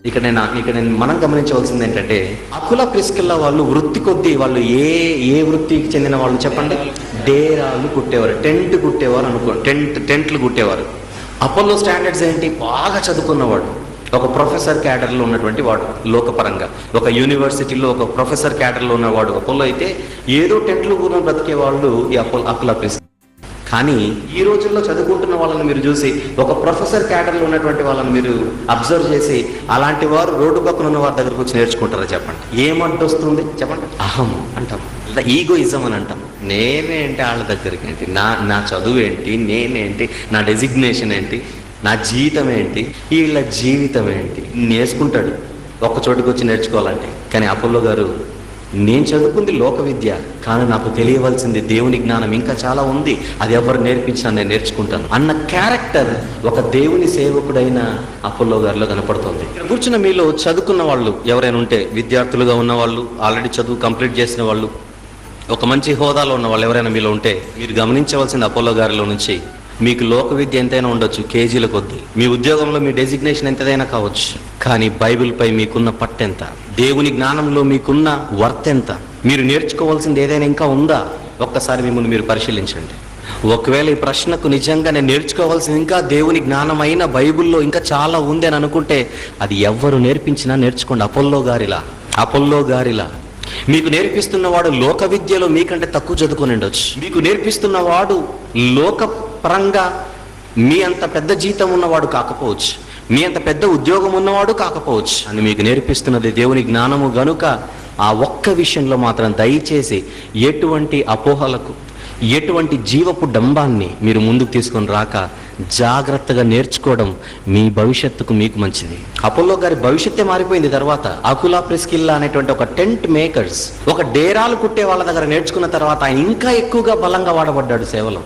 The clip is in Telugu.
ఇక్కడ నేను ఇక్కడ నేను మనం గమనించవలసింది ఏంటంటే అకుల ప్రిస్కిల్లా వాళ్ళు వృత్తి కొద్దీ వాళ్ళు ఏ ఏ వృత్తికి చెందిన వాళ్ళు చెప్పండి? డేరాలు కుట్టేవారు టెంట్ కుట్టేవారు అనుకో టెంట్ టెంట్లు కుట్టేవారు. అపోలో స్టాండర్డ్స్ ఏంటి? బాగా చదువుకున్నవాడు. ఒక ప్రొఫెసర్ క్యాడర్లో ఉన్నటువంటి వాడు లోకపరంగా. ఒక యూనివర్సిటీలో ఒక ప్రొఫెసర్ క్యాడర్లో ఉన్నవాడు అపోలో అయితే ఏదో టెంట్లు కూడా బ్రతికే వాళ్ళు ఈ అపోలో అకుల ప్రిస్ కానీ ఈ రోజుల్లో చదువుకుంటున్న వాళ్ళని మీరు చూసి ఒక ప్రొఫెసర్ క్యాడర్లో ఉన్నటువంటి వాళ్ళని మీరు అబ్జర్వ్ చేసి అలాంటి వారు రోడ్డు పక్కన ఉన్న వారి దగ్గరకు వచ్చి నేర్చుకుంటారా చెప్పండి? ఏమంటొస్తుంది చెప్పండి. అహం అంటాం. లేదా ఈగోయిజం అని అంటాం. నేనేంటి వాళ్ళ దగ్గరికి ఏంటి? నా నా చదువు ఏంటి? నేనేంటి నా డెసిగ్నేషన్ ఏంటి? నా జీవితం ఏంటి? వీళ్ళ జీవితం ఏంటి? నేర్చుకుంటాడు. ఒక్క చోటుకు వచ్చి నేర్చుకోవాలంటే. కానీ అపోలో గారు నేను చదువుకుంది లోక విద్య కానీ నాకు తెలియవలసింది దేవుని జ్ఞానం ఇంకా చాలా ఉంది. అది ఎవరు నేర్పించినా నేను నేర్చుకుంటాను. అన్న క్యారెక్టర్ ఒక దేవుని సేవకుడైన అపోలో గారిలో కనపడుతుంది. కూర్చున్న మీలో చదువుకున్న వాళ్ళు ఎవరైనా ఉంటే విద్యార్థులుగా ఉన్న వాళ్ళు ఆల్రెడీ చదువు కంప్లీట్ చేసిన వాళ్ళు ఒక మంచి హోదాలో ఉన్న వాళ్ళు ఎవరైనా మీలో ఉంటే మీరు గమనించవలసింది అపోలో గారిలో నుంచి మీకు లోక విద్య ఎంతైనా ఉండొచ్చు కేజీల కొద్ది. మీ ఉద్యోగంలో మీ డెసిగ్నేషన్ ఎంతదైనా కావచ్చు. కానీ బైబిల్పై మీకున్న పట్టెంత? దేవుని జ్ఞానంలో మీకున్న వర్త్ ఎంత మీరు నేర్చుకోవాల్సింది ఏదైనా ఇంకా ఉందా? ఒక్కసారి మిమ్మల్ని మీరు పరిశీలించండి. ఒకవేళ ఈ ప్రశ్నకు నిజంగా నేను నేర్చుకోవాల్సింది ఇంకా దేవుని జ్ఞానమైన బైబిల్లో ఇంకా చాలా ఉంది అని అనుకుంటే అది ఎవ్వరు నేర్పించినా నేర్చుకోండి. అపోల్లో గారిలా. అపోల్లో గారిలా. మీకు నేర్పిస్తున్నవాడు లోక విద్యలో మీకంటే తక్కువ చదువుకొని ఉండొచ్చు. మీకు నేర్పిస్తున్నవాడు లోక పరంగా మీ అంత పెద్ద జీతం ఉన్నవాడు కాకపోవచ్చు. మీ అంత పెద్ద ఉద్యోగం ఉన్నవాడు కాకపోవచ్చు. అని మీకు నేర్పిస్తున్నది దేవుని జ్ఞానము గనుక ఆ ఒక్క విషయంలో మాత్రం దయచేసి ఎటువంటి అపోహలకు ఎటువంటి జీవపు డంబాన్ని మీరు ముందుకు తీసుకొని రాక జాగ్రత్తగా నేర్చుకోవడం మీ భవిష్యత్తుకు మీకు మంచిది. అపోలో గారి భవిష్యత్తే మారిపోయింది తర్వాత అకులా ప్రిస్కిల్లా అనేటువంటి ఒక టెంట్ మేకర్స్ ఒక డేరాలు కుట్టే వాళ్ళ దగ్గర నేర్చుకున్న తర్వాత ఆయన ఇంకా ఎక్కువగా బలంగా వాడబడ్డాడు సేవలో.